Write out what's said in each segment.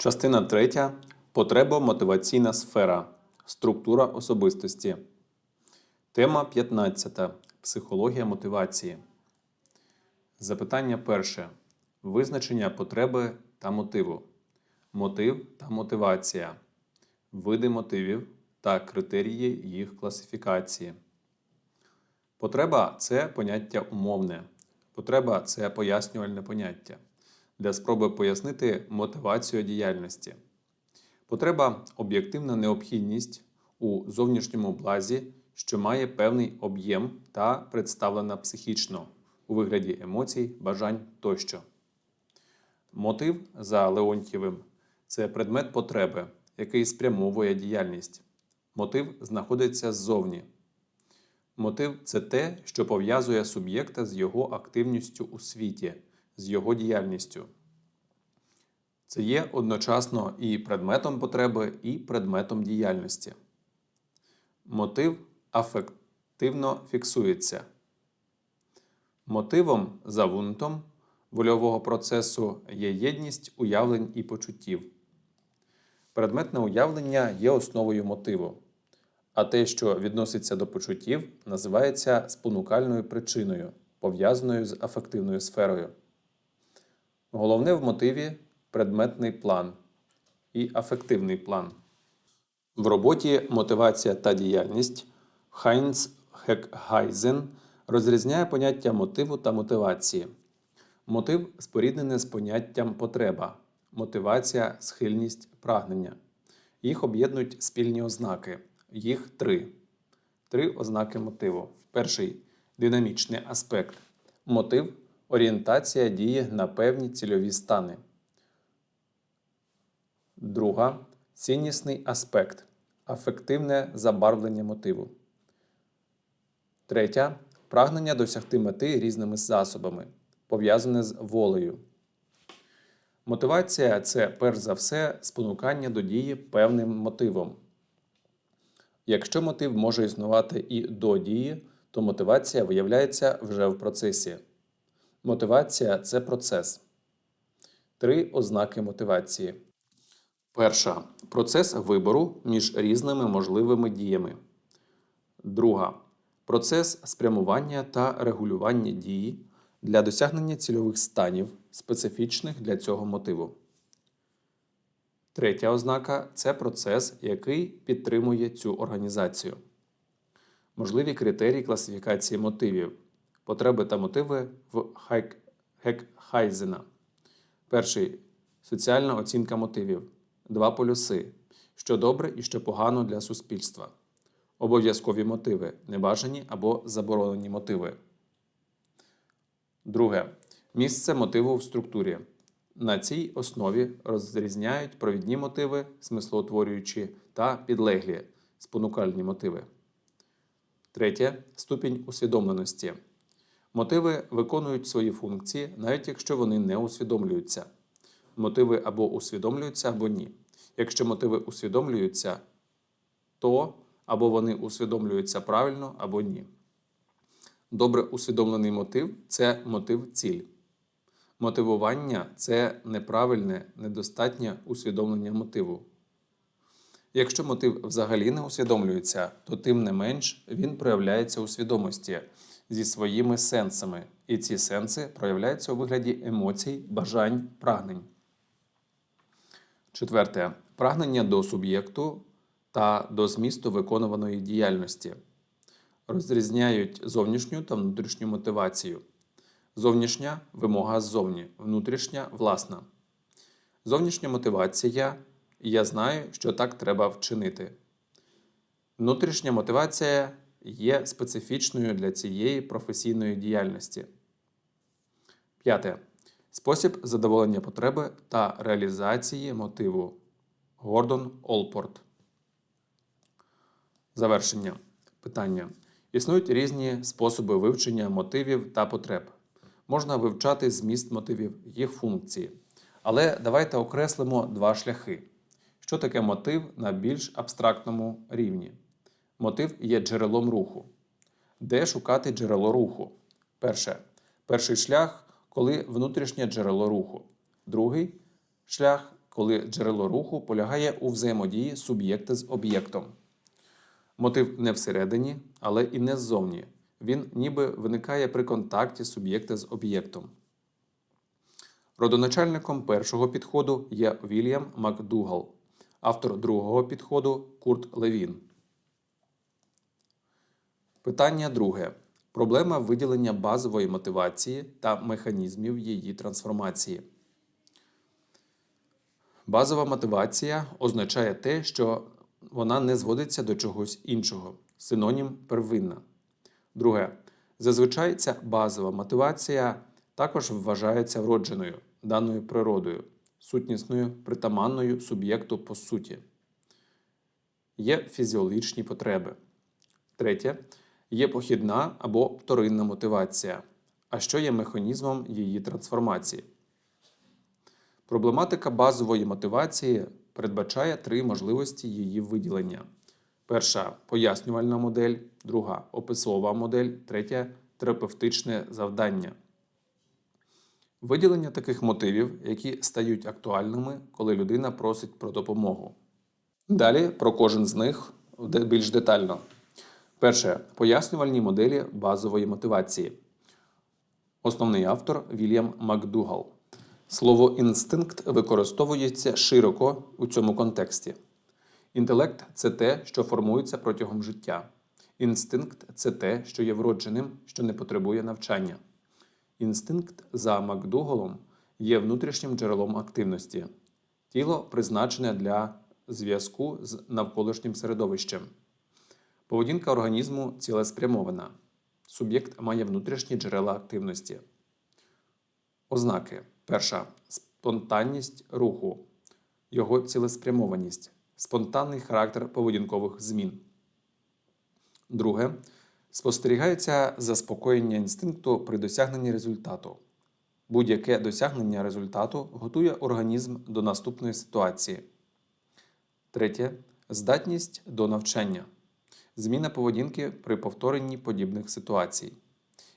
Частина третя. Потреба мотиваційна сфера. Структура особистості. Тема 15. Психологія мотивації. Запитання перше. Визначення потреби та мотиву. Мотив та мотивація. Види мотивів та критерії їх класифікації. Потреба це поняття умовне. Потреба це пояснювальне поняття для спроби пояснити мотивацію діяльності. Потреба об'єктивна необхідність у зовнішньому блазі, що має певний об'єм та представлена психічно у вигляді емоцій, бажань тощо. Мотив за Леонтьєвим це предмет потреби, який спрямовує діяльність. Мотив знаходиться ззовні. Мотив це те, що пов'язує суб'єкта з його активністю у світі, з його діяльністю. Це є одночасно і предметом потреби, і предметом діяльності. Мотив афективно фіксується. Мотивом за вунтом вольового процесу є єдність уявлень і почуттів. Предметне уявлення є основою мотиву, а те, що відноситься до почуттів, називається спонукальною причиною, пов'язаною з афективною сферою. Головне в мотиві предметний план і афективний план. В роботі мотивація та діяльність Хайнц Хекгайзен розрізняє поняття мотиву та мотивації. Мотив споріднене з поняттям потреба, мотивація, схильність, прагнення. Їх об'єднують спільні ознаки. Їх три. Три ознаки мотиву. Перший динамічний аспект. Мотив орієнтація дії на певні цільові стани. Друга ціннісний аспект афективне забарвлення мотиву. Третя прагнення досягти мети різними засобами, пов'язане з волею. Мотивація це перш за все спонукання до дії певним мотивом. Якщо мотив може існувати і до дії, то мотивація виявляється вже в процесі. Мотивація це процес. Три ознаки мотивації. Перша процес вибору між різними можливими діями. Друга процес спрямування та регулювання дії для досягнення цільових станів, специфічних для цього мотиву. Третя ознака це процес, який підтримує цю організацію. Можливі критерії класифікації мотивів. Потреби та мотиви в Хекхайзена. Перший соціальна оцінка мотивів. Два полюси, що добре і що погано для суспільства. Обов'язкові мотиви, небажані або заборонені мотиви. Друге. Місце мотиву в структурі. На цій основі розрізняють провідні мотиви, смислоутворюючі та підлеглі спонукальні мотиви. Третє ступінь усвідомленості. Мотиви виконують свої функції, навіть якщо вони не усвідомлюються. Мотиви або усвідомлюються, або ні. Якщо мотиви усвідомлюються, то або вони усвідомлюються правильно, або ні. Добре усвідомлений мотив це мотив ціль. Мотивування це неправильне, недостатнє усвідомлення мотиву. Якщо мотив взагалі не усвідомлюється, то тим не менш він проявляється у свідомості зі своїми сенсами, і ці сенси проявляються у вигляді емоцій, бажань, прагнень. Четверте прагнення до суб'єкту та до змісту виконуваної діяльності. Розрізняють зовнішню та внутрішню мотивацію. Зовнішня вимога ззовні, внутрішня власна. Зовнішня мотивація я знаю, що так треба вчинити. Внутрішня мотивація є специфічною для цієї професійної діяльності. П'яте. Спосіб задоволення потреби та реалізації мотиву. Гордон Олпорт. Завершення. Питання. Існують різні способи вивчення мотивів та потреб. Можна вивчати зміст мотивів, їх функції. Але давайте окреслимо два шляхи. Що таке мотив на більш абстрактному рівні? Мотив є джерелом руху. Де шукати джерело руху? Перше. Перший шлях, коли внутрішнє джерело руху. Другий шлях, коли джерело руху полягає у взаємодії суб'єкта з об'єктом. Мотив не всередині, але і не ззовні. Він ніби виникає при контакті суб'єкта з об'єктом. Родоначальником першого підходу є Вільям МакДугал, автор другого підходу Курт Левін. Питання друге. Проблема виділення базової мотивації та механізмів її трансформації. Базова мотивація означає те, що вона не зводиться до чогось іншого. Синонім первинна. Друге. Зазвичай ця базова мотивація також вважається вродженою, даною природою, сутнісною, притаманною суб'єкту по суті. Є фізіологічні потреби. Третє. Є похідна або вторинна мотивація. А що є механізмом її трансформації? Проблематика базової мотивації передбачає три можливості її виділення: перша пояснювальна модель, друга описова модель, третя терапевтичне завдання. Виділення таких мотивів, які стають актуальними, коли людина просить про допомогу. Далі про кожен з них більш детально. Перше пояснювальні моделі базової мотивації. Основний автор Вільям Макдугал. Слово інстинкт використовується широко у цьому контексті. Інтелект це те, що формується протягом життя. Інстинкт це те, що є вродженим, що не потребує навчання. Інстинкт за Макдугалом є внутрішнім джерелом активності. Тіло призначене для зв'язку з навколишнім середовищем. Поведінка організму цілеспрямована. Суб'єкт має внутрішні джерела активності. Ознаки. Перша спонтанність руху, його цілеспрямованість, спонтанний характер поведінкових змін. Друге. Спостерігається заспокоєння інстинкту при досягненні результату. Будь-яке досягнення результату готує організм до наступної ситуації. Третє. Здатність до навчання. Зміна поведінки при повторенні подібних ситуацій.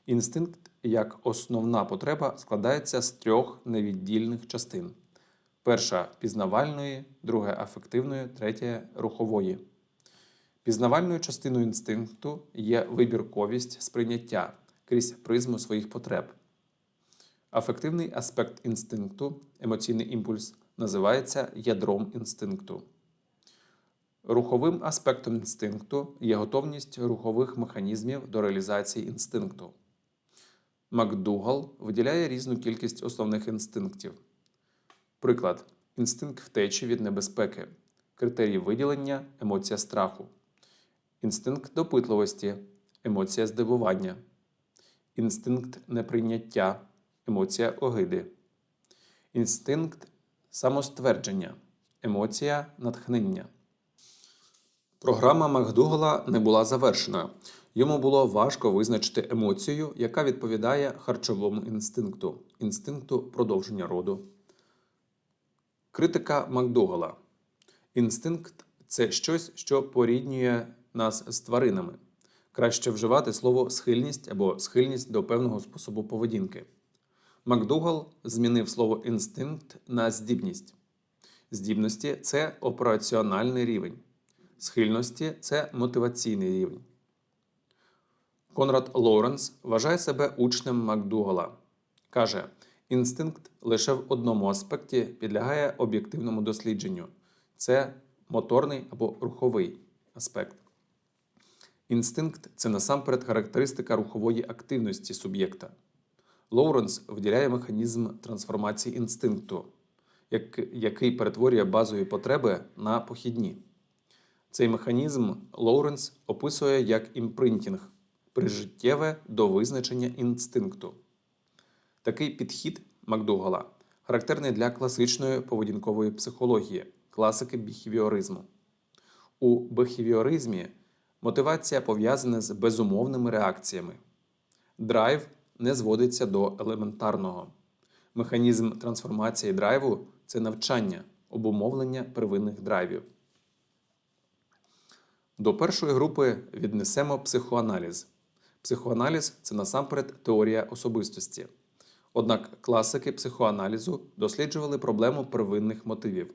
Інстинкт як основна потреба складається з трьох невіддільних частин: перша пізнавальної, друга афективної, третя рухової. Пізнавальною частиною інстинкту є вибірковість сприйняття крізь призму своїх потреб. Афективний аспект інстинкту, емоційний імпульс, називається ядром інстинкту. Руховим аспектом інстинкту є готовність рухових механізмів до реалізації інстинкту. Макдугал виділяє різну кількість основних інстинктів. Приклад: інстинкт втечі від небезпеки, критерій виділення, емоція страху, інстинкт допитливості, емоція здивування, інстинкт неприйняття, емоція огиди, інстинкт самоствердження, емоція натхнення. Програма Макдугала не була завершеною. Йому було важко визначити емоцію, яка відповідає харчовому інстинкту, інстинкту продовження роду. Критика Макдугала. Інстинкт це щось, що поріднює нас з тваринами. Краще вживати слово схильність або схильність до певного способу поведінки. Макдугал змінив слово інстинкт на здібність. Здібності це операціональний рівень. Схильності це мотиваційний рівень. Конрад Лоуренс вважає себе учнем Макдугала. Каже, інстинкт лише в одному аспекті підлягає об'єктивному дослідженню це моторний або руховий аспект. Інстинкт це насамперед характеристика рухової активності суб'єкта. Лоуренс виділяє механізм трансформації інстинкту, який перетворює базові потреби на похідні. Цей механізм Лоуренс описує як імпринтінг прижиттєве до визначення інстинкту. Такий підхід Макдугала характерний для класичної поведінкової психології, класики біхевіоризму. У бихевіоризмі мотивація пов'язана з безумовними реакціями. Драйв не зводиться до елементарного. Механізм трансформації драйву це навчання, обумовлення первинних драйвів. До першої групи віднесемо психоаналіз. Психоаналіз це насамперед теорія особистості. Однак класики психоаналізу досліджували проблему первинних мотивів.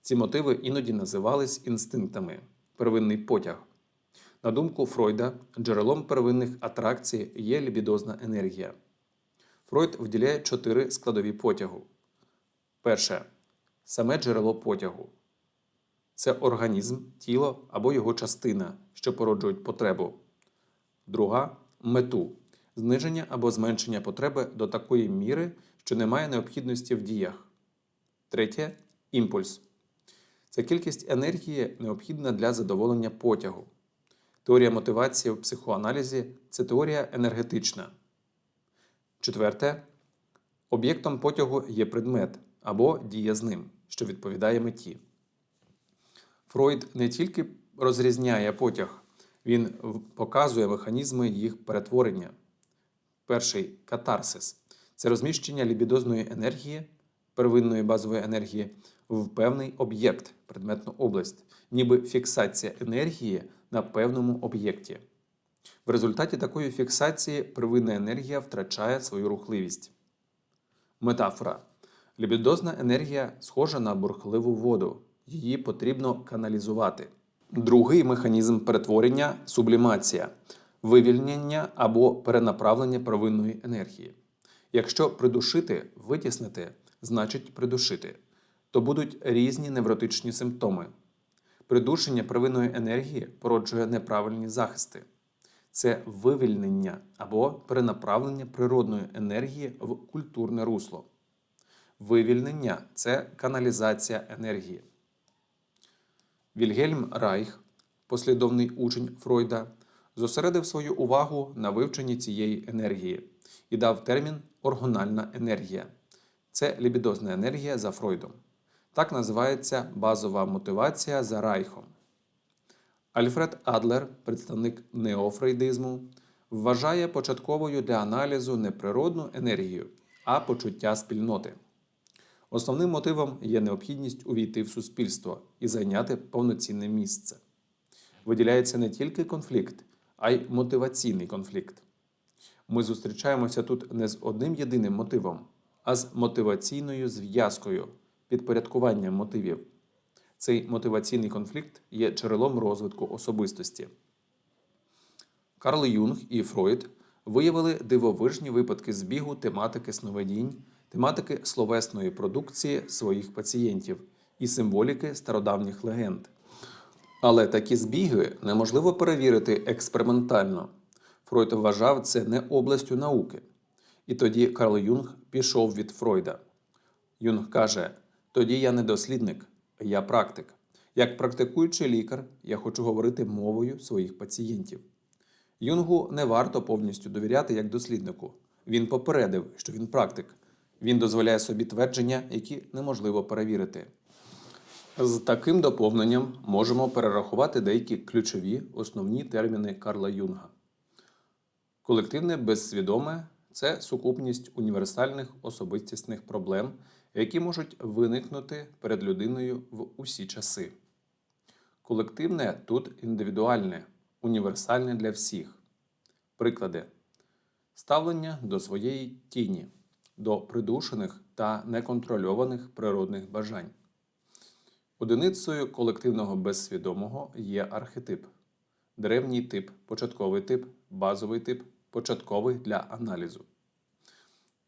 Ці мотиви іноді називались інстинктами первинний потяг. На думку Фройда, джерелом первинних атракцій є лібідозна енергія. Фройд виділяє чотири складові потягу. Перше саме джерело потягу. Це організм, тіло або його частина, що породжують потребу. Друга мету зниження або зменшення потреби до такої міри, що немає необхідності в діях. Третє імпульс. Це кількість енергії необхідна для задоволення потягу. Теорія мотивації в психоаналізі це теорія енергетична. Четверте. Об'єктом потягу є предмет або дія з ним, що відповідає меті. Фройд не тільки розрізняє потяг, він показує механізми їх перетворення. Перший катарсис це розміщення лібідозної енергії, первинної базової енергії, в певний об'єкт, предметну область, ніби фіксація енергії на певному об'єкті. В результаті такої фіксації первинна енергія втрачає свою рухливість. Метафора. Лібідозна енергія схожа на бурхливу воду. Її потрібно каналізувати. Другий механізм перетворення сублімація вивільнення або перенаправлення первинної енергії. Якщо придушити, витіснити, значить придушити, то будуть різні невротичні симптоми. Придушення первинної енергії породжує неправильні захисти. Це вивільнення або перенаправлення природної енергії в культурне русло. Вивільнення це каналізація енергії. Вільгельм Райх, послідовний учень Фройда, зосередив свою увагу на вивченні цієї енергії і дав термін оргональна енергія. Це лібідозна енергія за Фройдом. Так називається базова мотивація за Райхом. Альфред Адлер, представник неофрейдизму, вважає початковою для аналізу не природну енергію, а почуття спільноти. Основним мотивом є необхідність увійти в суспільство і зайняти повноцінне місце. Виділяється не тільки конфлікт, а й мотиваційний конфлікт. Ми зустрічаємося тут не з одним єдиним мотивом, а з мотиваційною зв'язкою, підпорядкуванням мотивів. Цей мотиваційний конфлікт є джерелом розвитку особистості. Карл Юнг і Фройд виявили дивовижні випадки збігу тематики сновидінь, тематики словесної продукції своїх пацієнтів і символіки стародавніх легенд. Але такі збіги неможливо перевірити експериментально. Фройд вважав це не областю науки. І тоді Карл Юнг пішов від Фройда. Юнг каже: тоді я не дослідник, я практик. Як практикуючий лікар, я хочу говорити мовою своїх пацієнтів. Юнгу не варто повністю довіряти як досліднику. Він попередив, що він практик. Він дозволяє собі твердження, які неможливо перевірити. З таким доповненням можемо перерахувати деякі ключові основні терміни Карла Юнга. Колективне безсвідоме це сукупність універсальних особистісних проблем, які можуть виникнути перед людиною в усі часи. Колективне тут індивідуальне, універсальне для всіх. Приклади: ставлення до своєї тіні, до придушених та неконтрольованих природних бажань. Одиницею колективного безсвідомого є архетип, древній тип, початковий тип, базовий тип, початковий для аналізу.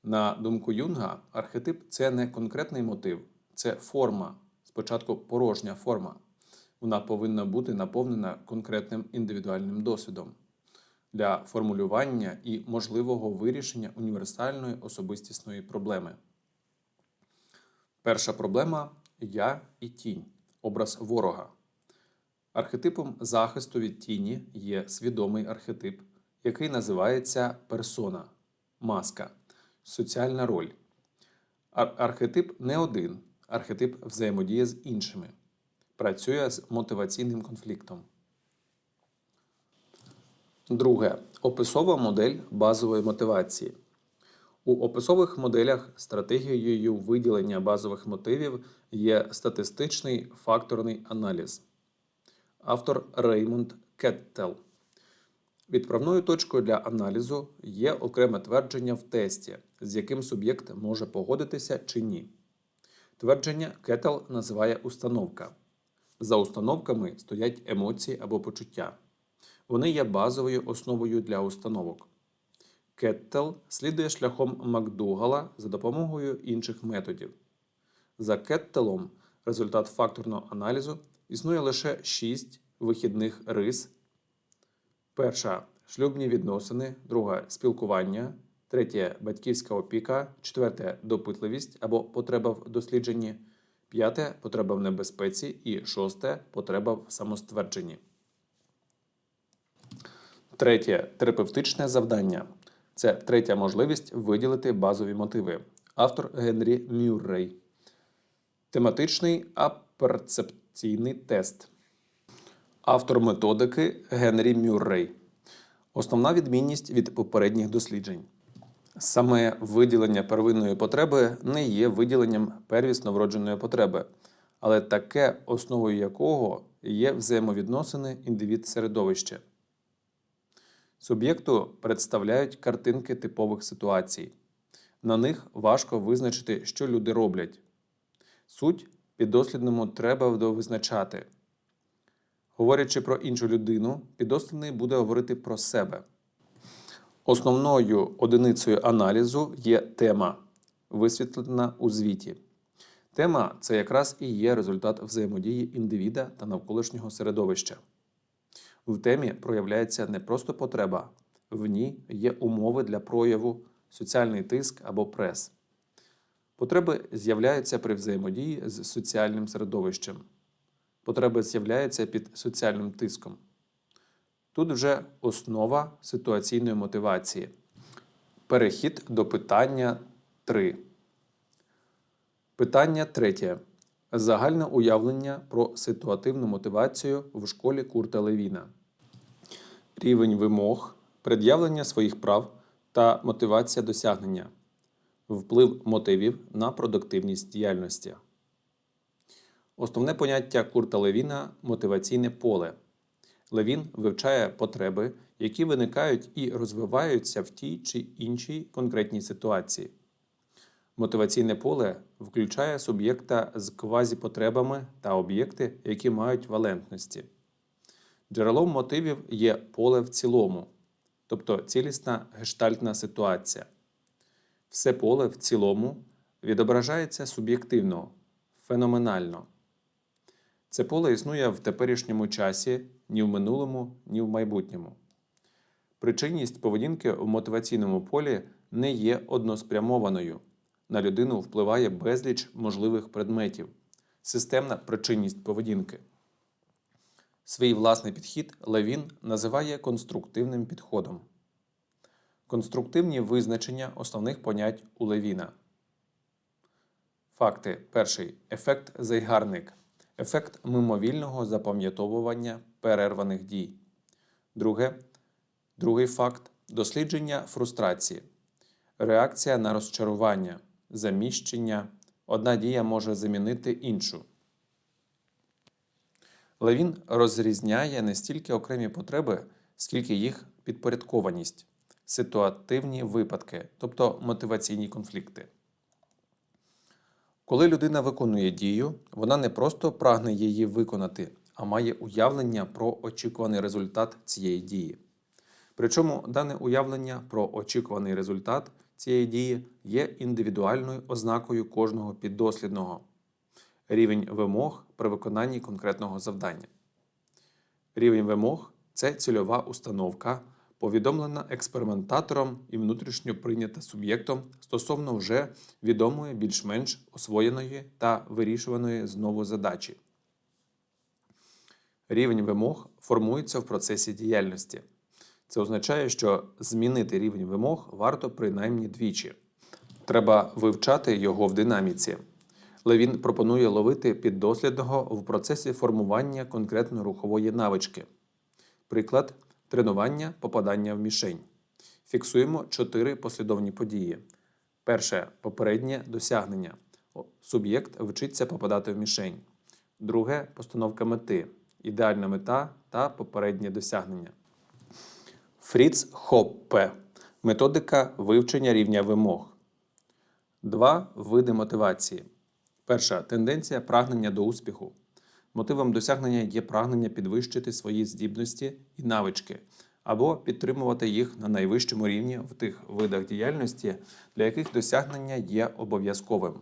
На думку Юнга, архетип це не конкретний мотив, це форма, спочатку порожня форма. Вона повинна бути наповнена конкретним індивідуальним досвідом для формулювання і можливого вирішення універсальної особистісної проблеми. Перша проблема я і тінь, образ ворога. Архетипом захисту від тіні є свідомий архетип, який називається персона, маска, соціальна роль. Ар- архетип не один, архетип взаємодіє з іншими, працює з мотиваційним конфліктом. Друге. Описова модель базової мотивації. У описових моделях стратегією виділення базових мотивів є статистичний факторний аналіз. Автор Реймонд Кеттел. Відправною точкою для аналізу є окреме твердження в тесті, з яким суб'єкт може погодитися чи ні. Твердження Кетел називає установка. За установками стоять емоції або почуття. Вони є базовою основою для установок. Кеттел слідує шляхом Макдугала за допомогою інших методів. За Кеттелом результат факторного аналізу існує лише 6 вихідних рис. Перша шлюбні відносини, друга спілкування, третє батьківська опіка, четверте допитливість або потреба в дослідженні, п'яте потреба в небезпеці і шосте потреба в самоствердженні. Третє терапевтичне завдання. Це третя можливість виділити базові мотиви. Автор Генрі Мюррей. Тематичний аперцепційний тест. Автор методики Генрі Мюррей. Основна відмінність від попередніх досліджень. Саме виділення первинної потреби не є виділенням первісно вродженої потреби, але таке, основою якого є взаємовідносини індивід-середовище. Суб'єкту представляють картинки типових ситуацій. На них важко визначити, що люди роблять. Суть піддослідному треба визначати. Говорячи про іншу людину, піддослідний буде говорити про себе. Основною одиницею аналізу є тема, висвітлена у звіті. Тема це якраз і є результат взаємодії індивіда та навколишнього середовища. В темі проявляється не просто потреба, в ній є умови для прояву, соціальний тиск або прес. Потреби з'являються при взаємодії з соціальним середовищем. Потреби з'являються під соціальним тиском. Тут вже основа ситуаційної мотивації. Перехід до питання 3. Питання третє. Загальне уявлення про ситуативну мотивацію в школі Курта Левіна. Рівень вимог, пред'явлення своїх прав та мотивація досягнення. Вплив мотивів на продуктивність діяльності. Основне поняття Курта Левіна мотиваційне поле. Левін вивчає потреби, які виникають і розвиваються в тій чи іншій конкретній ситуації. Мотиваційне поле включає суб'єкта з квазіпотребами та об'єкти, які мають валентності. Джерелом мотивів є поле в цілому, тобто цілісна гештальтна ситуація. Все поле в цілому відображається суб'єктивно, феноменально. Це поле існує в теперішньому часі ні в минулому, ні в майбутньому. Причинність поведінки в мотиваційному полі не є односпрямованою. На людину впливає безліч можливих предметів, системна причинність поведінки. Свій власний підхід Левін називає конструктивним підходом. Конструктивні визначення основних понять у Левіна. Факти. Перший ефект зайгарник. Ефект мимовільного запам'ятовування перерваних дій. Друге. Другий факт дослідження фрустрації. Реакція на розчарування, заміщення. Одна дія може замінити іншу. Левін розрізняє не стільки окремі потреби, скільки їх підпорядкованість, ситуативні випадки, тобто мотиваційні конфлікти. Коли людина виконує дію, вона не просто прагне її виконати, а має уявлення про очікуваний результат цієї дії. Причому дане уявлення про очікуваний результат цієї дії є індивідуальною ознакою кожного піддослідного рівень вимог при виконанні конкретного завдання. Рівень вимог це цільова установка, повідомлена експериментатором і внутрішньо прийнята суб'єктом стосовно вже відомої більш-менш освоєної та вирішуваної знову задачі. Рівень вимог формується в процесі діяльності. Це означає, що змінити рівень вимог варто принаймні двічі. Треба вивчати його в динаміці. Левін пропонує ловити піддослідного в процесі формування конкретної рухової навички. Приклад тренування попадання в мішень. Фіксуємо чотири послідовні події. Перше попереднє досягнення. Суб'єкт вчиться попадати в мішень. Друге постановка мети. Ідеальна мета та попереднє досягнення. Фріц Хоппе. Методика вивчення рівня вимог. Два види мотивації. Перша тенденція прагнення до успіху. Мотивом досягнення є прагнення підвищити свої здібності і навички або підтримувати їх на найвищому рівні в тих видах діяльності, для яких досягнення є обов'язковим.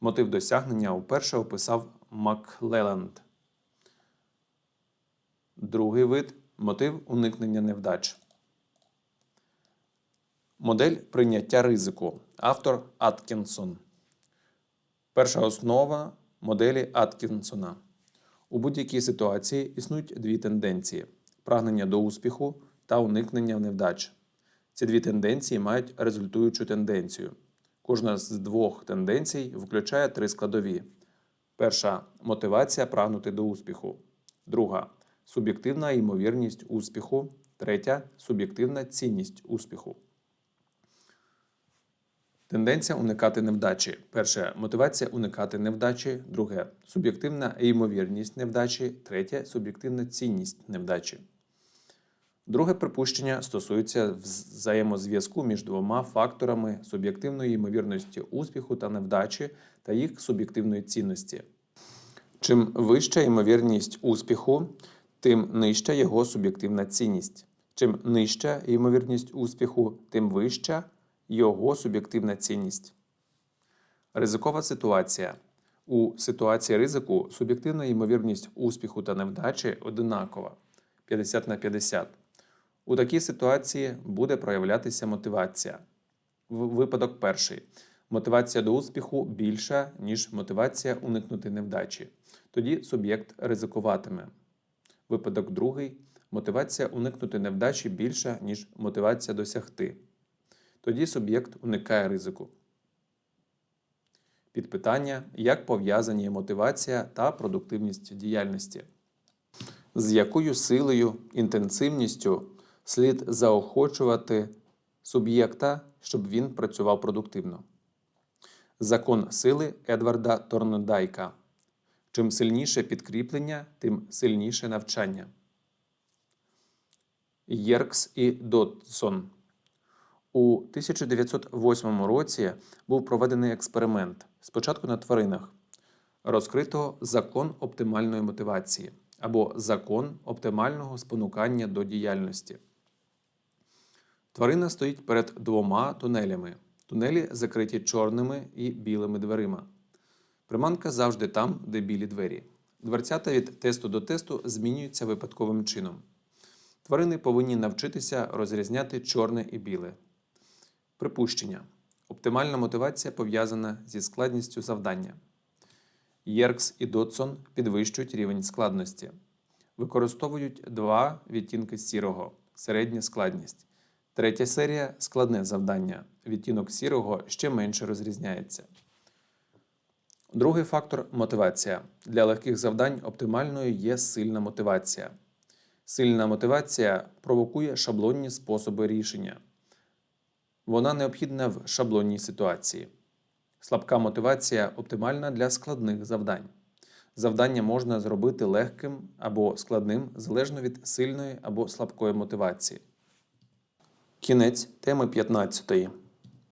Мотив досягнення вперше описав Маклеланд. Другий вид мотив уникнення невдач. Модель прийняття ризику. Автор Аткінсон. Перша основа моделі Аткінсона. У будь-якій ситуації існують дві тенденції: прагнення до успіху та уникнення невдач. Ці дві тенденції мають результуючу тенденцію. Кожна з двох тенденцій включає три складові: перша мотивація прагнути до успіху, друга суб'єктивна ймовірність успіху, третя суб'єктивна цінність успіху. Тенденція уникати невдачі. Перше мотивація уникати невдачі. Друге суб'єктивна ймовірність невдачі. Третє суб'єктивна цінність невдачі. Друге припущення стосується взаємозв'язку між двома факторами суб'єктивної ймовірності успіху та невдачі та їх суб'єктивної цінності. Чим вища ймовірність успіху, тим нижча його суб'єктивна цінність. Чим нижча ймовірність успіху, тим вища його суб'єктивна цінність. Ризикова ситуація. У ситуації ризику суб'єктивна ймовірність успіху та невдачі одинакова 50 на 50. У такій ситуації буде проявлятися мотивація. Випадок перший. Мотивація до успіху більша, ніж мотивація уникнути невдачі. Тоді суб'єкт ризикуватиме. Випадок другий. Мотивація уникнути невдачі більша, ніж мотивація досягти. Тоді суб'єкт уникає ризику. Підпитання, як пов'язані мотивація та продуктивність діяльності. З якою силою, інтенсивністю слід заохочувати суб'єкта, щоб він працював продуктивно. Закон сили Едварда Торндайка. Чим сильніше підкріплення, тим сильніше навчання. Єркс і Дотсон. У 1908 році був проведений експеримент спочатку на тваринах. Розкрито закон оптимальної мотивації або закон оптимального спонукання до діяльності. Тварина стоїть перед двома тунелями. Тунелі закриті чорними і білими дверима. Приманка завжди там, де білі двері. Дверцята від тесту до тесту змінюються випадковим чином. Тварини повинні навчитися розрізняти чорне і біле. Припущення. Оптимальна мотивація пов'язана зі складністю завдання. Єркс і Дотсон підвищують рівень складності. Використовують два відтінки сірого, середня складність. Третя серія складне завдання. Відтінок сірого ще менше розрізняється. Другий фактор мотивація. Для легких завдань оптимальною є сильна мотивація. Сильна мотивація провокує шаблонні способи рішення. Вона необхідна в шаблонній ситуації. Слабка мотивація оптимальна для складних завдань. Завдання можна зробити легким або складним залежно від сильної або слабкої мотивації. Кінець теми 15.